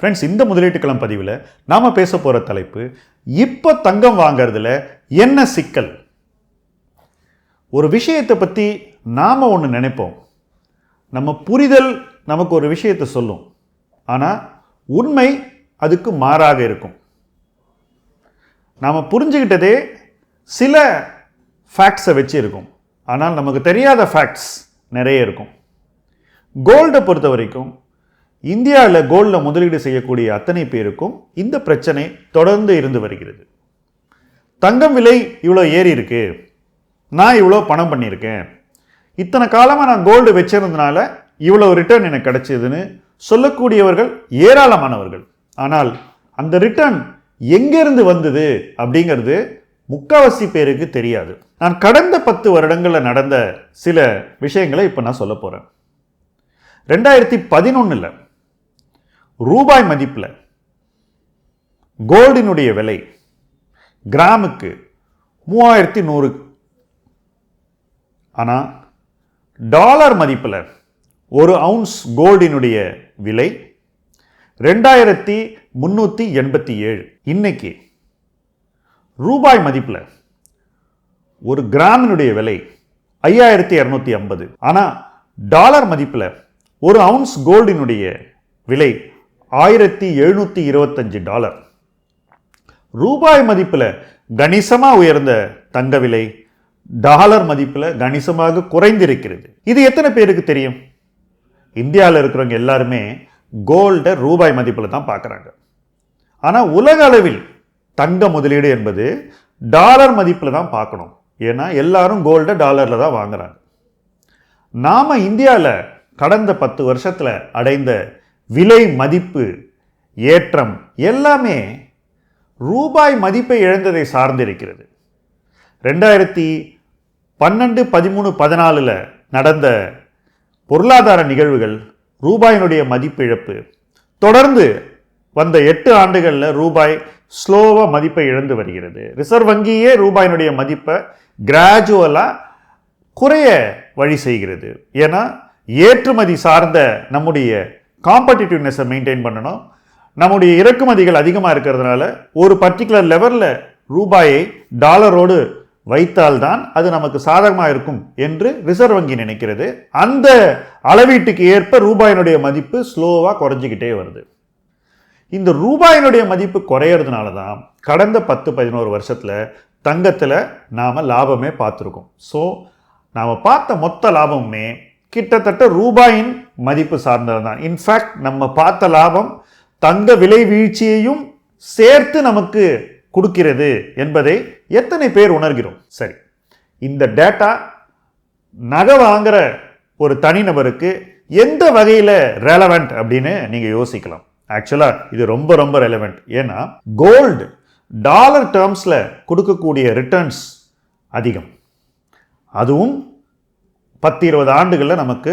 Friends இந்த முதலீட்டுக்களம் பதிவில் நாம் பேச போகிற தலைப்பு இப்போ தங்கம் வாங்கிறதுல என்ன சிக்கல்? ஒரு விஷயத்தை பற்றி நாம் ஒன்று நினைப்போம். நம்ம புரிதல் நமக்கு ஒரு விஷயத்தை சொல்லும். ஆனால் உண்மை அதுக்கு மாறாக இருக்கும். நாம் புரிஞ்சுக்கிட்டதே சில ஃபேக்ட்ஸை வச்சு இருக்கும். ஆனால் நமக்கு தெரியாத ஃபேக்ட்ஸ் நிறைய இருக்கும். கோல்டை பொறுத்த வரைக்கும் இந்தியாவில் கோல்டில் முதலீடு செய்யக்கூடிய அத்தனை பேருக்கும் இந்த பிரச்சனை தொடர்ந்து இருந்து வருகிறது. தங்கம் விலை இவ்வளோ ஏறி இருக்கு. நான் இவ்வளோ பணம் பண்ணியிருக்கேன். இத்தனை காலமாக நான் கோல்டு வச்சிருந்தனால இவ்வளோ ரிட்டர்ன் எனக்கு கிடைச்சதுன்னு சொல்லக்கூடியவர்கள் ஏராளமானவர்கள். ஆனால் அந்த ரிட்டர்ன் எங்கேருந்து வந்தது அப்படிங்கிறது முக்காவாசி பேருக்கு தெரியாது. நான் கடந்த பத்து வருடங்களில் நடந்த சில விஷயங்களை இப்போ நான் சொல்ல போகிறேன் ரெண்டாயிரத்தி பதினொன்றில் ரூபாய் மதிப்பில் கோல்டினுடைய விலை கிராமுக்கு மூவாயிரத்தி நூறு. ஆனால் டாலர் மதிப்பில் ஒரு அவுன்ஸ் கோல்டினுடைய விலை ரெண்டாயிரத்தி முந்நூற்றி எண்பத்தி ஏழு. இன்னைக்கு ரூபாய் மதிப்பில் ஒரு கிராமினுடைய விலை ஐயாயிரத்தி இரநூத்தி ஐம்பது. ஆனால் டாலர் மதிப்பில் ஒரு அவுன்ஸ் கோல்டினுடைய விலை ஆயிரத்தி எழுநூற்றி இருபத்தஞ்சு டாலர். ரூபாய் மதிப்பில் கணிசமாக உயர்ந்த தங்க விலை டாலர் மதிப்பில் கணிசமாக குறைந்திருக்கிறது. இது எத்தனை பேருக்கு தெரியும்? இந்தியாவில் இருக்கிறவங்க எல்லாருமே கோல்டை ரூபாய் மதிப்பில் தான் பார்க்குறாங்க ஆனால் உலக அளவில் தங்க முதலீடு என்பது டாலர் மதிப்பில் தான் பார்க்கணும் ஏன்னா எல்லாரும் கோல்டை டாலரில் தான் வாங்குறாங்க. நாம் இந்தியாவில் கடந்த பத்து வருஷத்தில் அடைந்த விலை மதிப்பு ஏற்றம் எல்லாமே ரூபாய் மதிப்பை இழந்ததை சார்ந்திருக்கிறது. ரெண்டாயிரத்தி பன்னெண்டு பதிமூணு பதினாலில் நடந்த பொருளாதார நிகழ்வுகள் ரூபாயினுடைய மதிப்பிழப்பு தொடர்ந்து வந்த எட்டு ஆண்டுகளில் ரூபாய் ஸ்லோவாக மதிப்பை இழந்து வருகிறது. ரிசர்வ் வங்கியே ரூபாயினுடைய மதிப்பை கிராஜுவலாக குறைய வழி செய்கிறது. ஏன்னா ஏற்றுமதி சார்ந்த நம்முடைய காம்படிட்டிவ்னஸை மெயின்டைன் பண்ணணும். நம்முடைய இறக்குமதிகள் அதிகமாக இருக்கிறதுனால ஒரு பர்டிகுலர் லெவலில் ரூபாயை டாலரோடு வைத்தால்தான் அது நமக்கு சாதகமாக இருக்கும் என்று ரிசர்வ் வங்கி நினைக்கிறது. அந்த அளவீட்டுக்கு ஏற்ப ரூபாயினுடைய மதிப்பு ஸ்லோவாக குறைஞ்சிக்கிட்டே வருது. இந்த ரூபாயினுடைய மதிப்பு குறையிறதுனால தான் கடந்த பத்து பதினோரு வருஷத்தில் தங்கத்தில் நாம் லாபமே பார்த்துருக்கோம். ஸோ நாம் பார்த்த மொத்த லாபமுமே கிட்டத்தட்ட ரூபாயின் மதிப்பு சார்ந்தது தான் இன்ஃபேக்ட் நம்ம பார்த்த லாபம் தங்க விலை வீழ்ச்சியையும் சேர்த்து நமக்கு கொடுக்கிறது என்பதை எத்தனை பேர் உணர்கிறோம்? சரி. இந்த டேட்டா நகை வாங்குற ஒரு தனிநபருக்கு எந்த வகையில் ரெலவெண்ட் அப்படின்னு நீங்கள் யோசிக்கலாம். ஆக்சுவலாக இது ரொம்ப ரொம்ப ரெலவெண்ட் ஏன்னா கோல்டு டாலர் டேர்ம்ஸில் கொடுக்கக்கூடிய ரிட்டர்ன்ஸ் அதிகம். அதுவும் பத்து இருபது ஆண்டுகளில் நமக்கு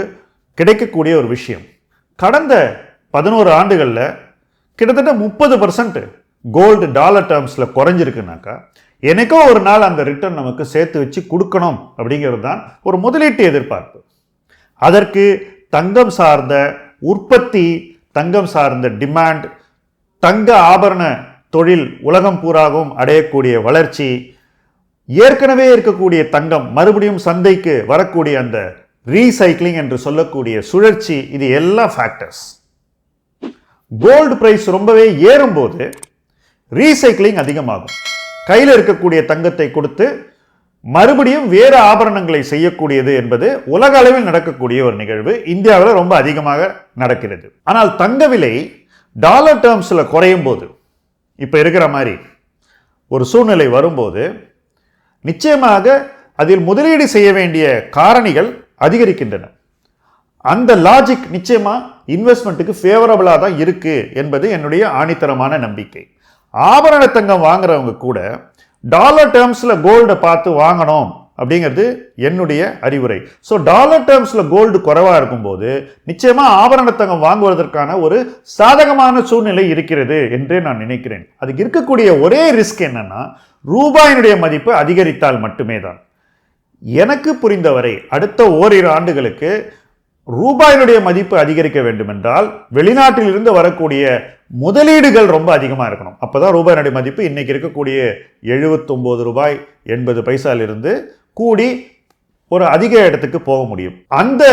கிடைக்கக்கூடிய ஒரு விஷயம். கடந்த பதினோரு ஆண்டுகளில் கிட்டத்தட்ட முப்பது பர்சன்ட் கோல்டு டாலர் டேர்ம்ஸில் குறைஞ்சிருக்குனாக்கா எனக்கோ ஒரு நாள் அந்த ரிட்டர்ன் நமக்கு சேர்த்து வச்சு கொடுக்கணும் அப்படிங்கிறது தான் ஒரு முதலீட்டு எதிர்பார்ப்பு. அதற்கு தங்கம் சார்ந்த உற்பத்தி தங்கம் சார்ந்த டிமாண்ட் தங்க ஆபரண தொழில் உலகம் பூராகவும் அடையக்கூடிய வளர்ச்சி ஏற்கனவே இருக்கக்கூடிய தங்கம் மறுபடியும் சந்தைக்கு வரக்கூடிய அந்த ரீசைக்ளிங் என்று சொல்லக்கூடிய சுழற்சி இது எல்லா ஃபேக்டர்ஸ் கோல்டு பிரைஸ் ரொம்பவே ஏறும்போது ரீசைக்ளிங் அதிகமாகும். கையில் இருக்கக்கூடிய தங்கத்தை கொடுத்து மறுபடியும் வேறு ஆபரணங்களை செய்யக்கூடியது என்பது உலக அளவில் நடக்கக்கூடிய ஒரு நிகழ்வு. இந்தியாவில் ரொம்ப அதிகமாக நடக்கிறது. ஆனால் தங்க விலை டாலர் டேர்ம்ஸில் குறையும் போது இப்போ இருக்கிற மாதிரி ஒரு சூழ்நிலை வரும்போது நிச்சயமாக அதில் முதலீடு செய்ய வேண்டிய காரணிகள் அதிகரிக்கின்றன. அந்த லாஜிக் நிச்சயமாக இன்வெஸ்ட்மெண்ட்டுக்கு ஃபேவரபுளாக தான் இருக்குது என்பது என்னுடைய ஆணித்தரமான நம்பிக்கை. ஆபரண தங்கம் வாங்குறவங்க கூட டாலர் டேர்ம்ஸில் கோல்டை பார்த்து வாங்கணும் அப்படிங்கிறது என்னுடைய அறிவுரை. ஸோ டாலர் டேர்ம்ஸில் கோல்டு குறைவாக இருக்கும்போது நிச்சயமாக ஆபரணத்தங்கம் வாங்குவதற்கான ஒரு சாதகமான சூழ்நிலை இருக்கிறது என்றே நான் நினைக்கிறேன். அதுக்கு இருக்கக்கூடிய ஒரே ரிஸ்க் என்னன்னா ரூபாயினுடைய மதிப்பு அதிகரித்தால் மட்டுமே தான். எனக்கு புரிந்தவரை அடுத்த ஓரிரு ஆண்டுகளுக்கு ரூபாயினுடைய மதிப்பு அதிகரிக்க வேண்டும் என்றால் வெளிநாட்டிலிருந்து வரக்கூடிய முதலீடுகள் ரொம்ப அதிகமாக இருக்கணும். அப்பதான் ரூபாயினுடைய மதிப்பு இன்னைக்கு இருக்கக்கூடிய 79 ரூபாய் எண்பது பைசாலிருந்து கூடி ஒரு அதிக இடத்துக்கு போக முடியும். அந்த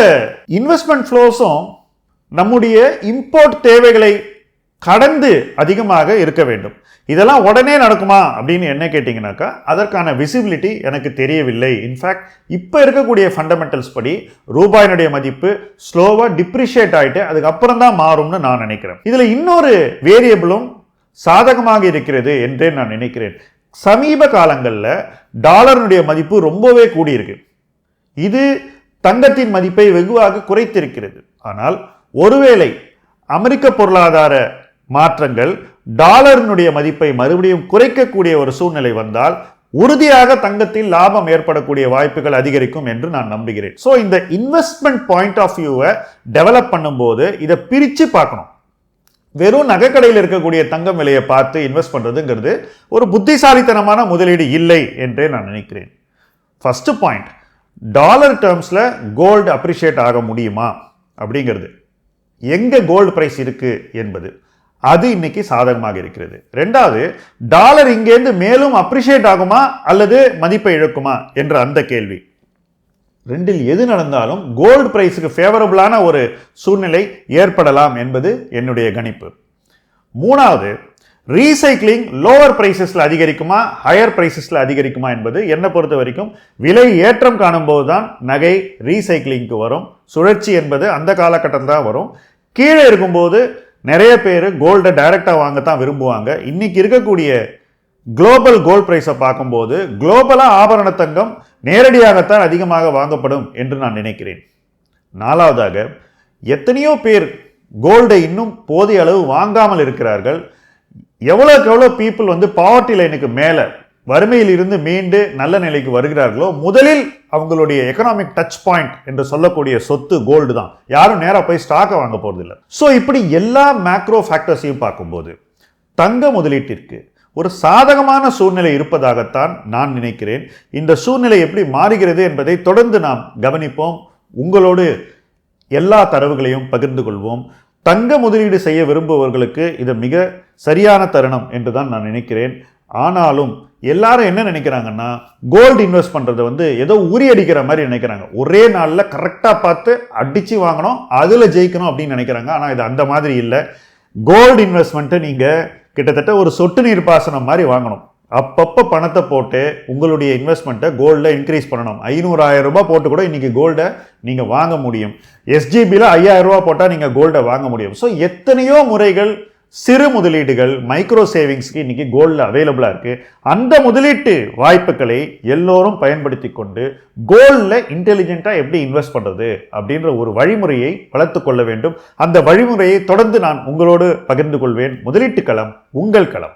இன்வெஸ்ட்மெண்ட் ஃப்ளோஸும் நம்முடைய இம்போர்ட் தேவைகளை கடந்து அதிகமாக இருக்க வேண்டும். இதெல்லாம் உடனே நடக்குமா அப்படின்னு என்ன கேட்டிங்கனாக்கா அதற்கான விசிபிலிட்டி எனக்கு தெரியவில்லை. இன்ஃபேக்ட் இப்போ இருக்கக்கூடிய ஃபண்டமெண்டல்ஸ் படி ரூபாயினுடைய மதிப்பு ஸ்லோவாக டிப்ரிஷியேட் ஆகிட்டு அதுக்கப்புறம் தான் மாறும்னு நான் நினைக்கிறேன். இதில் இன்னொரு வேரியபிளும் சாதகமாக இருக்கிறது என்றே நான் நினைக்கிறேன். சமீப காலங்களில் டாலரினுடைய மதிப்பு ரொம்பவே கூடியிருக்கு. இது தங்கத்தின் மதிப்பை வெகுவாக குறைத்திருக்கிறது. ஆனால் ஒருவேளை அமெரிக்க பொருளாதார மாற்றங்கள் டாலரினுடைய மதிப்பை மறுபடியும் குறைக்கக்கூடிய ஒரு சூழ்நிலை வந்தால் உறுதியாக தங்கத்தில் லாபம் ஏற்படக்கூடிய வாய்ப்புகள் அதிகரிக்கும் என்று நான் நம்புகிறேன். ஸோ இந்த இன்வெஸ்ட்மெண்ட் பாயிண்ட் ஆஃப் வியூவை டெவலப் பண்ணும்போது இதை பிரித்து பார்க்கணும். வெறும் நகைக்கடையில் இருக்கக்கூடிய தங்கம் விலையை பார்த்து இன்வெஸ்ட் பண்ணுறதுங்கிறது ஒரு புத்திசாலித்தனமான முதலீடு இல்லை என்றே நான் நினைக்கிறேன். ஃபஸ்ட்டு பாயிண்ட் டாலர் டேர்ம்ஸில் கோல்டு அப்ரிஷியேட் ஆக முடியுமா? அப்படிங்கிறது. எங்கே கோல்டு ப்ரைஸ் இருக்குது என்பது. அது இன்னைக்கு சாதகமாக இருக்கிறது. ரெண்டாவது டாலர் இங்கேருந்து மேலும் அப்ரிஷியேட் ஆகுமா அல்லது மதிப்பை இழக்குமா என்ற அந்த கேள்வி. ரெண்டில் எது நடந்தாலும் கோல்டு பிரைஸுக்கு ஃபேவரபுளான ஒரு சூழ்நிலை ஏற்படலாம் என்பது என்னுடைய கணிப்பு. மூணாவது ரீசைக்ளிங் லோவர் பிரைசஸ்ல அதிகரிக்குமா ஹையர் பிரைசஸில் அதிகரிக்குமா என்பது என்னை பொறுத்த வரைக்கும் விலை ஏற்றம் காணும்போது தான் நகை ரீசைக்ளிங்க்கு வரும். சுழற்சி என்பது அந்த காலகட்டத்தில் தான் வரும். கீழே இருக்கும்போது நிறைய பேர் கோல்டை டைரெக்டாக வாங்கத்தான் விரும்புவாங்க. இன்றைக்கி இருக்கக்கூடிய குளோபல் கோல்ட் ப்ரைஸை பார்க்கும்போது குளோபலாக ஆபரண தங்கம் நேரடியாகத்தான் அதிகமாக வாங்கப்படும் என்று நான் நினைக்கிறேன். நாலாவதாக எத்தனையோ பேர் கோல்டை இன்னும் போதிய அளவு வாங்காமல் இருக்கிறார்கள். எவ்வளோக்கு எவ்வளோ பீப்புள் வந்து பாவர்ட்டி லைனுக்கு மேலே வறுமையில் இருந்து மீண்டு நல்ல நிலைக்கு வருகிறார்களோ முதலில் அவங்களுடைய எக்கனாமிக் டச் பாயிண்ட் என்று சொல்லக்கூடிய சொத்து கோல்டு தான். யாரும் நேராக போய் ஸ்டாக்கை வாங்க போகிறதில்ல ஸோ இப்படி எல்லா மேக்ரோ ஃபேக்டர்ஸையும் பார்க்கும்போது தங்க முதலீட்டிற்கு ஒரு சாதகமான சூழ்நிலை இருப்பதாகத்தான் நான் நினைக்கிறேன். இந்த சூழ்நிலை எப்படி மாறுகிறது என்பதை தொடர்ந்து நாம் கவனிப்போம். உங்களோடு எல்லா தரவுகளையும் பகிர்ந்து கொள்வோம். தங்க முதலீடு செய்ய விரும்புபவர்களுக்கு இது மிக சரியான தருணம் என்று தான் நான் நினைக்கிறேன். ஆனாலும் எல்லாரும் என்ன நினைக்கிறாங்கன்னா கோல்டு இன்வெஸ்ட் பண்ணுறது வந்து ஏதோ உரி அடிக்கிற மாதிரி நினைக்கிறாங்க. ஒரே நாளில் கரெக்டாக பார்த்து அடித்து வாங்கணும் அதில் ஜெயிக்கணும் அப்படின்னு நினைக்கிறாங்க. ஆனால் இது அந்த மாதிரி இல்லை. கோல்டு இன்வெஸ்ட்மெண்ட்டை நீங்கள் கிட்டத்தட்ட ஒரு சொட்டு நீர் பாசனம் மாதிரி வாங்கணும். அப்பப்போ பணத்தை போட்டு உங்களுடைய இன்வெஸ்ட்மெண்ட்டை கோல்டில் இன்க்ரீஸ் பண்ணணும். ஐநூறாயிரம் ரூபாய் போட்டு கூட இன்றைக்கி கோல்டை நீங்கள் வாங்க முடியும். எஸ்ஜிபியில் ஐயாயிரம் ரூபாய் போட்டால் நீங்கள் கோல்டை வாங்க முடியும். ஸோ எத்தனையோ முறைகள் சிறு முதலீடுகள் மைக்ரோ சேவிங்ஸ்க்கு இன்றைக்கி கோல்டில் அவைலபிளாக இருக்குது அந்த முதலீட்டு வாய்ப்புகளை எல்லோரும் பயன்படுத்தி கொண்டு கோல்டில் இன்டெலிஜென்ட்டாக எப்படி இன்வெஸ்ட் பண்ணுறது அப்படின்ற ஒரு வழிமுறையை வளர்த்து கொள்ள வேண்டும். அந்த வழிமுறையை தொடர்ந்து நான் உங்களோடு பகிர்ந்து கொள்வேன். முதலீட்டு களம் உங்கள் களம்.